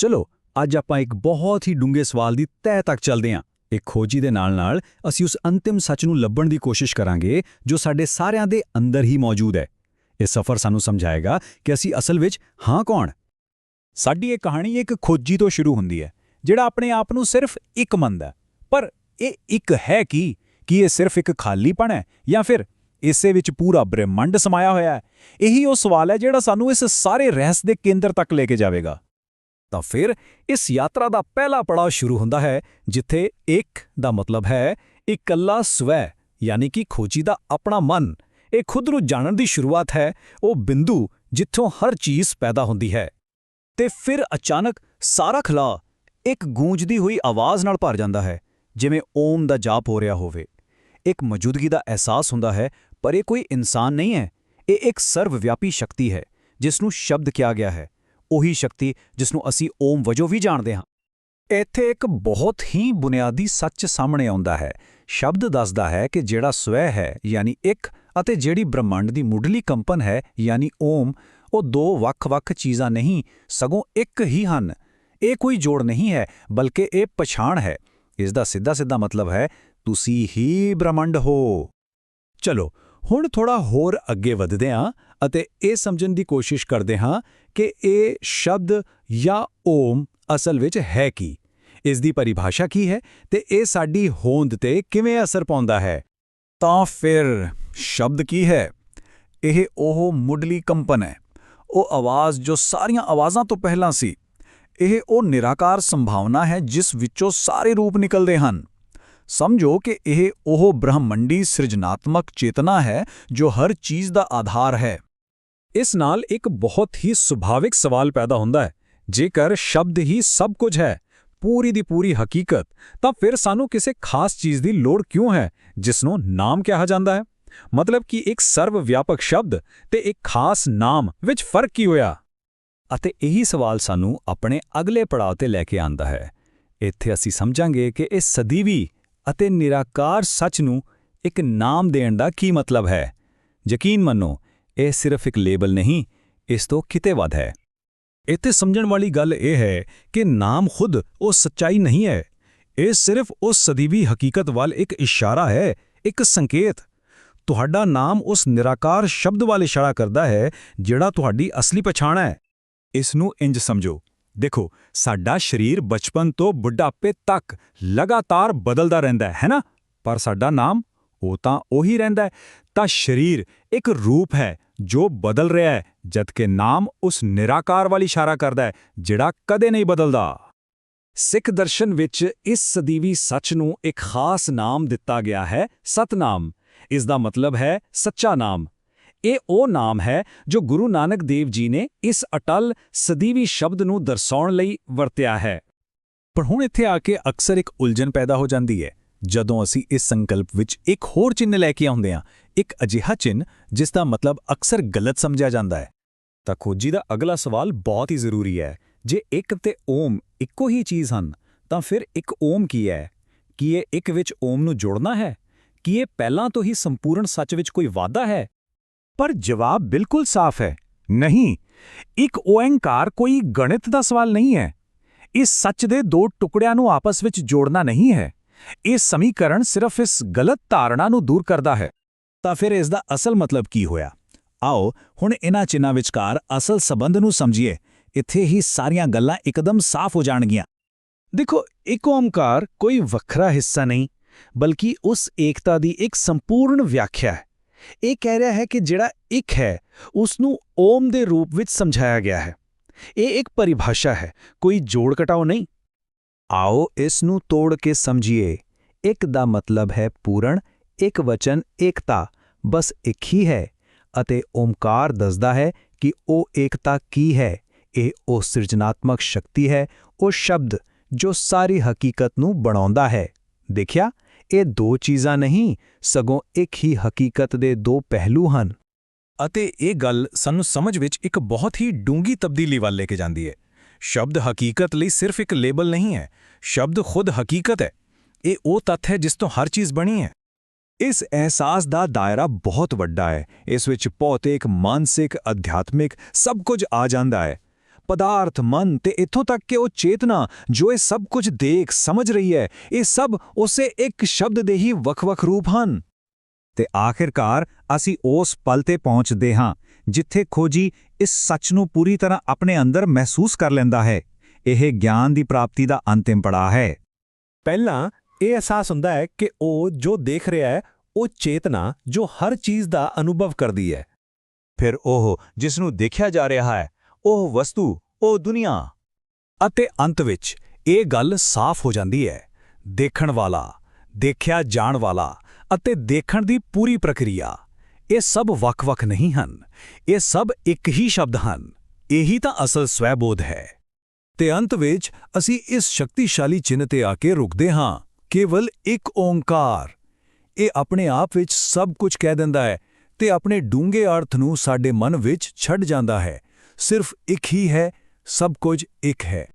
ਚਲੋ, ਅੱਜ ਆਪਾਂ ਇੱਕ ਬਹੁਤ ਹੀ ਡੂੰਘੇ ਸਵਾਲ ਦੀ ਤਹਿ ਤੱਕ ਚੱਲਦੇ ਹਾਂ। ਇੱਕ ਖੋਜੀ ਦੇ ਨਾਲ-ਨਾਲ ਅਸੀਂ ਉਸ ਅੰਤਿਮ ਸੱਚ ਨੂੰ ਲੱਭਣ ਦੀ ਕੋਸ਼ਿਸ਼ ਕਰਾਂਗੇ, ਜੋ ਸਾਡੇ ਸਾਰਿਆਂ ਦੇ ਅੰਦਰ ਹੀ ਮੌਜੂਦ ਹੈ। ਇਹ ਸਫ਼ਰ ਸਾਨੂੰ ਸਮਝਾਏਗਾ ਕਿ ਅਸੀਂ ਅਸਲ ਵਿੱਚ ਹਾਂ ਕੌਣ? ਸਾਡੀ ਇਹ ਕਹਾਣੀ ਇੱਕ ਖੋਜੀ ਤੋਂ ਸ਼ੁਰੂ ਹੁੰਦੀ ਹੈ, ਜਿਹੜਾ ਆਪਣੇ ਆਪ ਨੂੰ ਸਿਰਫ ਇੱਕ ਮੰਨਦਾ ਪਰ ਇਹ ਇੱਕ ਹੈ ਕੀ? ਕੀ ਇਹ ਸਿਰਫ ਇੱਕ ਖਾਲੀਪਣ ਹੈ ਜਾਂ ਫਿਰ ਇਸੇ ਵਿੱਚ ਪੂਰਾ ਬ੍ਰਹਿਮੰਡ ਸਮਾਇਆ ਹੋਇਆ ਹੈ? ਇਹੀ ਉਹ ਸਵਾਲ ਹੈ ਜਿਹੜਾ ਸਾਨੂੰ ਇਸ ਸਾਰੇ ਰਹੱਸ ਦੇ ਕੇਂਦਰ ਤੱਕ ਲੈ ਕੇ ਜਾਵੇਗਾ। ਤਾਂ ਫਿਰ ਇਸ ਯਾਤਰਾ ਦਾ ਪਹਿਲਾ ਪੜਾਅ ਸ਼ੁਰੂ ਹੁੰਦਾ ਹੈ, ਜਿੱਥੇ ਇੱਕ ਦਾ ਮਤਲਬ ਹੈ ਇਕੱਲਾ ਸਵੈ, ਯਾਨੀ ਕਿ ਖੋਜੀ ਦਾ ਆਪਣਾ ਮਨ। ਇਹ ਖੁਦ ਨੂੰ ਜਾਣਨ ਦੀ ਸ਼ੁਰੂਆਤ ਹੈ, ਉਹ ਬਿੰਦੂ ਜਿੱਥੋਂ ਹਰ ਚੀਜ਼ ਪੈਦਾ ਹੁੰਦੀ ਹੈ। ਤੇ ਫਿਰ ਅਚਾਨਕ ਸਾਰਾ ਖਲਾ ਇੱਕ ਗੂੰਜਦੀ ਹੋਈ ਆਵਾਜ਼ ਨਾਲ ਭਰ ਜਾਂਦਾ ਹੈ, ਜਿਵੇਂ ਓਮ ਦਾ ਜਾਪ ਹੋ ਰਿਹਾ ਹੋਵੇ। ਇੱਕ ਮੌਜੂਦਗੀ ਦਾ ਅਹਿਸਾਸ ਹੁੰਦਾ ਹੈ, ਪਰ ਇਹ ਕੋਈ ਇਨਸਾਨ ਨਹੀਂ ਹੈ, ਇਹ ਇੱਕ ਸਰਵਵਿਆਪੀ ਸ਼ਕਤੀ ਹੈ, ਜਿਸ ਨੂੰ ਸ਼ਬਦ ਕਿਹਾ ਗਿਆ ਹੈ। ਉਹੀ ਸ਼ਕਤੀ ਜਿਸ ਨੂੰ ਅਸੀਂ ਓਮ ਵਜੋਂ ਵੀ ਜਾਣਦੇ ਹਾਂ। ਇੱਥੇ ਇੱਕ ਬਹੁਤ ਹੀ ਬੁਨਿਆਦੀ ਸੱਚ ਸਾਹਮਣੇ ਆਉਂਦਾ ਹੈ। ਸ਼ਬਦ ਦੱਸਦਾ ਹੈ ਕਿ ਜਿਹੜਾ ਸਵੈ ਹੈ, ਯਾਨੀ ਇੱਕ ਅਤੇ ਜਿਹੜੀ ਬ੍ਰਹਮੰਡ ਦੀ ਮੁੱਢਲੀ ਕੰਪਨ ਹੈ, ਯਾਨੀ ਓਮ, ਉਹ ਦੋ ਵੱਖ-ਵੱਖ ਚੀਜ਼ਾਂ ਨਹੀਂ, ਸਗੋਂ ਇੱਕ ਹੀ ਹਨ। ਇਹ ਕੋਈ ਜੋੜ ਨਹੀਂ ਹੈ, ਬਲਕਿ ਇਹ ਪਛਾਣ ਹੈ। ਇਸ ਦਾ ਸਿੱਧਾ-ਸਿੱਧਾ ਮਤਲਬ ਹੈ, ਤੁਸੀਂ ਹੀ ਬ੍ਰਹਮੰਡ ਹੋ। ਚਲੋ, ਹੁਣ ਥੋੜਾ ਹੋਰ ਅੱਗੇ ਵਧਦੇ ਹਾਂ। ਅਤੇ ਇਹ ਸਮਝਣ ਦੀ ਕੋਸ਼ਿਸ਼ ਕਰਦੇ ਹਾਂ ਕਿ ਇਹ ਸ਼ਬਦ ਜਾਂ ਓਮ ਅਸਲ ਵਿੱਚ ਹੈ ਕੀ? ਇਸ ਦੀ ਪਰਿਭਾਸ਼ਾ ਕੀ ਹੈ ਤੇ ਇਹ ਸਾਡੀ ਹੋਂਦ ਤੇ ਕਿਵੇਂ ਅਸਰ ਪਾਉਂਦਾ ਹੈ? ਤਾਂ ਫਿਰ ਸ਼ਬਦ ਕੀ ਹੈ? ਇਹ ਉਹ ਮੁੱਢਲੀ ਕੰਪਨ ਹੈ। ਉਹ ਆਵਾਜ਼ ਜੋ ਸਾਰੀਆਂ ਆਵਾਜ਼ਾਂ ਤੋਂ ਪਹਿਲਾਂ ਸੀ। ਇਹ ਉਹ ਨਿਰਾਕਾਰ ਸੰਭਾਵਨਾ ਹੈ ਜਿਸ ਵਿੱਚੋਂ ਸਾਰੇ ਰੂਪ ਨਿਕਲਦੇ ਹਨ। ਸਮਝੋ ਕਿ ਇਹ ਉਹ ਬ੍ਰਹਮੰਡੀ ਸਿਰਜਨਾਤਮਕ ਚੇਤਨਾ ਹੈ ਜੋ ਹਰ ਚੀਜ਼ ਦਾ ਆਧਾਰ ਹੈ। ਇਸ ਨਾਲ ਇੱਕ ਬਹੁਤ ਹੀ ਸੁਭਾਵਿਕ ਸਵਾਲ ਪੈਦਾ ਹੁੰਦਾ ਹੈ। ਜੇਕਰ ਸ਼ਬਦ ਹੀ ਸਭ ਕੁਝ ਹੈ, ਪੂਰੀ ਦੀ ਪੂਰੀ ਹਕੀਕਤ, ਤਾਂ ਫਿਰ ਸਾਨੂੰ ਕਿਸੇ ਖਾਸ ਚੀਜ਼ ਦੀ ਲੋੜ ਕਿਉਂ ਹੈ ਜਿਸ ਨੂੰ ਨਾਮ ਕਿਹਾ ਜਾਂਦਾ ਹੈ? ਮਤਲਬ ਕਿ ਇੱਕ ਸਰਵ ਵਿਆਪਕ ਸ਼ਬਦ ਤੇ ਇੱਕ ਖਾਸ ਨਾਮ ਵਿੱਚ ਫ਼ਰਕ ਕੀ ਹੋਇਆ? ਅਤੇ ਇਹੀ ਸਵਾਲ ਸਾਨੂੰ ਆਪਣੇ ਅਗਲੇ ਪੜਾਅ ਤੇ ਲੈ ਕੇ ਆਂਦਾ ਹੈ। ਇੱਥੇ ਅਸੀਂ ਸਮਝਾਂਗੇ ਕਿ ਇਸ ਸਦੀਵੀ ਅਤੇ ਨਿਰਾਕਾਰ ਸੱਚ ਨੂੰ ਇੱਕ ਨਾਮ ਦੇਣ ਦਾ ਕੀ ਮਤਲਬ ਹੈ। ਯਕੀਨ ਮੰਨੋ ਇਹ ਸਿਰਫ ਇੱਕ ਲੇਬਲ ਨਹੀਂ, ਇਸ ਤੋਂ ਕਿਤੇ ਵੱਧ ਹੈ। ਇੱਥੇ ਸਮਝਣ ਵਾਲੀ ਗੱਲ ਇਹ ਹੈ ਕਿ ਨਾਮ ਖੁਦ ਉਹ ਸੱਚਾਈ ਨਹੀਂ ਹੈ। ਇਹ ਸਿਰਫ ਉਸ ਸਦੀਵੀ ਹਕੀਕਤ ਵੱਲ ਇੱਕ ਇਸ਼ਾਰਾ ਹੈ, ਇੱਕ ਸੰਕੇਤ। ਤੁਹਾਡਾ ਨਾਮ ਉਸ ਨਿਰਾਕਾਰ ਸ਼ਬਦ ਵੱਲ ਇਸ਼ਾਰਾ ਕਰਦਾ ਹੈ ਜਿਹੜਾ ਤੁਹਾਡੀ ਅਸਲੀ ਪਛਾਣ ਹੈ। ਇਸ ਨੂੰ ਇੰਜ ਸਮਝੋ। ਦੇਖੋ, ਸਾਡਾ ਸਰੀਰ ਬਚਪਨ ਤੋਂ ਬੁਢਾਪੇ ਤੱਕ ਲਗਾਤਾਰ ਬਦਲਦਾ ਰਹਿੰਦਾ ਹੈ ਹੈ ਨਾ? ਪਰ ਸਾਡਾ ਨਾਮ ਉਹ ਤਾਂ ਉਹੀ ਰਹਿੰਦਾ ਹੈ। ਤਾਂ ਸਰੀਰ ਇੱਕ ਰੂਪ ਹੈ ਜੋ ਬਦਲ ਰਿਹਾ ਹੈ, ਜਦਕਿ ਨਾਮ ਉਸ ਨਿਰਾਕਾਰ ਵੱਲ ਇਸ਼ਾਰਾ ਕਰਦਾ ਹੈ, ਜਿਹੜਾ ਕਦੇ ਨਹੀਂ ਬਦਲਦਾ। ਸਿੱਖ ਦਰਸ਼ਨ ਵਿੱਚ ਇਸ ਸਦੀਵੀ ਸੱਚ ਨੂੰ ਇੱਕ ਖਾਸ ਨਾਮ ਦਿੱਤਾ ਗਿਆ ਹੈ, ਸਤਨਾਮ। ਇਸ ਦਾ ਮਤਲਬ ਹੈ ਸੱਚਾ ਨਾਮ। ਇਹ ਉਹ ਨਾਮ ਹੈ ਜੋ ਗੁਰੂ ਨਾਨਕ ਦੇਵ ਜੀ ਨੇ ਇਸ ਅਟਲ, ਸਦੀਵੀ ਸ਼ਬਦ ਨੂੰ ਦਰਸਾਉਣ ਲਈ ਵਰਤਿਆ ਹੈ। ਪਰ ਹੁਣ ਇੱਥੇ ਆ ਕੇ ਅਕਸਰ ਇੱਕ ਉਲਝਣ ਪੈਦਾ ਹੋ ਜਾਂਦੀ ਹੈ, ਜਦੋਂ ਅਸੀਂ ਇਸ ਸੰਕਲਪ ਵਿੱਚ ਇੱਕ ਹੋਰ ਚਿੰਨ੍ਹ ਲੈ ਕੇ ਆਉਂਦੇ ਹਾਂ ਇੱਕ ਅਜਿਹਾ ਚਿੰਨ੍ਹ ਜਿਸ ਦਾ ਮਤਲਬ ਅਕਸਰ ਗਲਤ ਸਮਝਿਆ ਜਾਂਦਾ ਹੈ। ਤਾਂ ਖੋਜੀ ਦਾ ਅਗਲਾ ਸਵਾਲ ਬਹੁਤ ਹੀ ਜ਼ਰੂਰੀ ਹੈ। ਜੇ ਇੱਕ ਤੇ ਓਮ ਇੱਕੋ ਹੀ ਚੀਜ਼ ਹਨ, ਤਾਂ ਫਿਰ ਇੱਕ ਓਮ ਕੀ ਹੈ? ਕੀ ਇਹ ਇੱਕ ਵਿੱਚ ਓਮ ਨੂੰ ਜੋੜਨਾ ਹੈ? ਕੀ ਇਹ ਪਹਿਲਾਂ ਤੋਂ ਹੀ ਸੰਪੂਰਨ ਸੱਚ ਵਿੱਚ ਕੋਈ ਵਾਧਾ ਹੈ? ਪਰ ਜਵਾਬ ਬਿਲਕੁਲ ਸਾਫ਼ ਹੈ। ਨਹੀਂ, ਇੱਕ ਓੰਕਾਰ ਕੋਈ ਗਣਿਤ ਦਾ ਸਵਾਲ ਨਹੀਂ ਹੈ। ਇਸ ਸੱਚ ਦੇ ਦੋ ਟੁਕੜਿਆਂ ਨੂੰ ਆਪਸ ਵਿੱਚ ਜੋੜਨਾ ਨਹੀਂ ਹੈ। ਇਹ ਸਮੀਕਰਨ ਸਿਰਫ ਇਸ ਗਲਤ ਧਾਰਨਾ ਨੂੰ ਦੂਰ ਕਰਦਾ ਹੈ। ਤਾਂ ਫਿਰ ਇਸ ਦਾ ਅਸਲ ਮਤਲਬ ਕੀ ਹੋਇਆ? ਆਓ ਹੁਣ ਇਹਨਾਂ ਚਿੰਨਾਂ ਵਿਚਕਾਰ ਅਸਲ ਸਬੰਧ ਨੂੰ ਸਮਝੀਏ। ਇੱਥੇ ਹੀ ਸਾਰੀਆਂ ਗੱਲਾਂ ਇੱਕਦਮ ਸਾਫ਼ ਹੋ ਜਾਣਗੀਆਂ। ਦੇਖੋ, ਇੱਕ ਓਮਕਾਰ ਕੋਈ ਵੱਖਰਾ ਹਿੱਸਾ ਨਹੀਂ, ਬਲਕਿ ਉਸ ਏਕਤਾ ਦੀ ਇੱਕ ਸੰਪੂਰਨ ਵਿਆਖਿਆ ਹੈ। ਇਹ ਕਹਿ ਰਿਹਾ ਹੈ ਕਿ ਜਿਹੜਾ ਇੱਕ ਹੈ ਉਸ ਨੂੰ ਓਮ ਦੇ ਰੂਪ ਵਿੱਚ ਸਮਝਾਇਆ ਗਿਆ ਹੈ। ਇਹ ਇੱਕ ਪਰਿਭਾਸ਼ਾ ਹੈ, ਕੋਈ ਜੋੜ ਘਟਾਓ ਨਹੀਂ। ਆਓ ਇਸ ਨੂੰ ਤੋੜ ਕੇ ਸਮਝੀਏ। ਇੱਕ ਦਾ ਮਤਲਬ ਹੈ ਪੂਰਨ ਇੱਕ ਵਚਨ ਏਕਤਾ, ਬਸ ਇੱਕ ਹੀ ਹੈ ਅਤੇ ਓਮਕਾਰ ਦੱਸਦਾ ਹੈ ਕਿ ਉਹ ਏਕਤਾ ਕੀ ਹੈ। ਇਹ ਉਹ ਸਿਰਜਣਾਤਮਕ ਸ਼ਕਤੀ ਹੈ, ਉਹ ਸ਼ਬਦ ਜੋ ਸਾਰੀ ਹਕੀਕਤ ਨੂੰ ਬਣਾਉਂਦਾ ਹੈ। ਦੇਖਿਆ, ਇਹ ਦੋ ਚੀਜ਼ਾਂ ਨਹੀਂ, ਸਗੋਂ ਇੱਕ ਹੀ ਹਕੀਕਤ ਦੇ ਦੋ ਪਹਿਲੂ ਹਨ। ਅਤੇ ਇਹ ਗੱਲ ਸਾਨੂੰ ਸਮਝ ਵਿੱਚ ਇੱਕ ਬਹੁਤ ਹੀ ਡੂੰਗੀ ਤਬਦੀਲੀ ਵੱਲ ਲੈ ਕੇ ਜਾਂਦੀ ਹੈ। ਸ਼ਬਦ ਹਕੀਕਤ ਲਈ ਸਿਰਫ ਇੱਕ ਲੇਬਲ ਨਹੀਂ ਹੈ, ਸ਼ਬਦ ਖੁਦ ਹਕੀਕਤ ਹੈ। ਇਹ ਉਹ ਤੱਥ ਹੈ ਜਿਸ ਤੋਂ ਹਰ ਚੀਜ਼ ਬਣੀ ਹੈ। ਇਸ ਅਹਿਸਾਸ ਦਾ ਦਾਇਰਾ ਬਹੁਤ ਵੱਡਾ ਹੈ। ਇਸ ਵਿੱਚ ਭੌਤਿਕ, ਮਾਨਸਿਕ, ਅਧਿਆਤਮਿਕ ਸਭ ਕੁਝ ਆ ਜਾਂਦਾ ਹੈ। ਪਦਾਰਥ, ਮਨ ਤੇ ਇੱਥੋਂ ਤੱਕ ਕਿ ਉਹ ਚੇਤਨਾ, ਜੋ ਇਹ ਸਭ ਕੁਝ ਦੇਖ, ਸਮਝ ਰਹੀ ਹੈ, ਇਹ ਸਭ ਉਸੇ ਇੱਕ ਸ਼ਬਦ ਦੇ ਹੀ ਵੱਖ-ਵੱਖ ਰੂਪ ਹਨ। ਤੇ ਆਖਿਰਕਾਰ ਅਸੀਂ ਉਸ ਪਲ ਤੇ ਪਹੁੰਚਦੇ ਹਾਂ, ਜਿੱਥੇ ਖੋਜੀ ਇਸ ਸੱਚ ਨੂੰ ਪੂਰੀ ਤਰ੍ਹਾਂ ਆਪਣੇ ਅੰਦਰ ਮਹਿਸੂਸ ਕਰ ਲੈਂਦਾ ਹੈ। ਇਹ ਗਿਆਨ ਦੀ ਪ੍ਰਾਪਤੀ ਦਾ ਅੰਤਿਮ ਪੜਾਅ ਹੈ। ਪਹਿਲਾਂ ਇਹ ਅਹਿਸਾਸ ਹੁੰਦਾ ਹੈ ਕਿ ਉਹ ਜੋ ਦੇਖ ਰਿਹਾ ਹੈ ਉਹ ਚੇਤਨਾ ਜੋ ਹਰ ਚੀਜ਼ ਦਾ ਅਨੁਭਵ ਕਰਦੀ ਹੈ। ਫਿਰ ਉਹ ਜਿਸ ਨੂੰ ਦੇਖਿਆ ਜਾ ਰਿਹਾ ਹੈ ਉਹ ਵਸਤੂ ਉਹ ਦੁਨੀਆ। ਅਤੇ ਅੰਤ ਵਿੱਚ ਇਹ ਗੱਲ ਸਾਫ਼ ਹੋ ਜਾਂਦੀ ਹੈ ਦੇਖਣ ਵਾਲਾ ਦੇਖਿਆ ਜਾਣ ਵਾਲਾ ਅਤੇ ਦੇਖਣ ਦੀ ਪੂਰੀ ਪ੍ਰਕਿਰਿਆ। ਇਹ ਸਭ ਵੱਖ-ਵੱਖ ਨਹੀਂ ਹਨ ਇਹ ਸਭ ਇੱਕ ਹੀ ਸ਼ਬਦ ਹਨ ਇਹੀ ਤਾਂ ਅਸਲ ਸਵੈਬੋਧ ਹੈ। ਤੇ ਅੰਤ ਵਿੱਚ ਅਸੀਂ ਇਸ ਸ਼ਕਤੀਸ਼ਾਲੀ ਚਿੰਨ੍ਹ ਤੇ ਆ ਕੇ ਰੁਕਦੇ ਹਾਂ। ਕੇਵਲ ਇੱਕ ਓੰਕਾਰ। ਇਹ ਆਪਣੇ ਆਪ ਵਿੱਚ ਸਭ ਕੁਝ ਕਹਿ ਦਿੰਦਾ ਹੈ ਤੇ ਆਪਣੇ ਡੂੰਘੇ ਅਰਥ ਨੂੰ ਸਾਡੇ ਮਨ ਵਿੱਚ ਛੱਡ ਜਾਂਦਾ ਹੈ। ਸਿਰਫ ਇੱਕ ਹੀ ਹੈ, ਸਭ ਕੁਝ ਇੱਕ ਹੈ।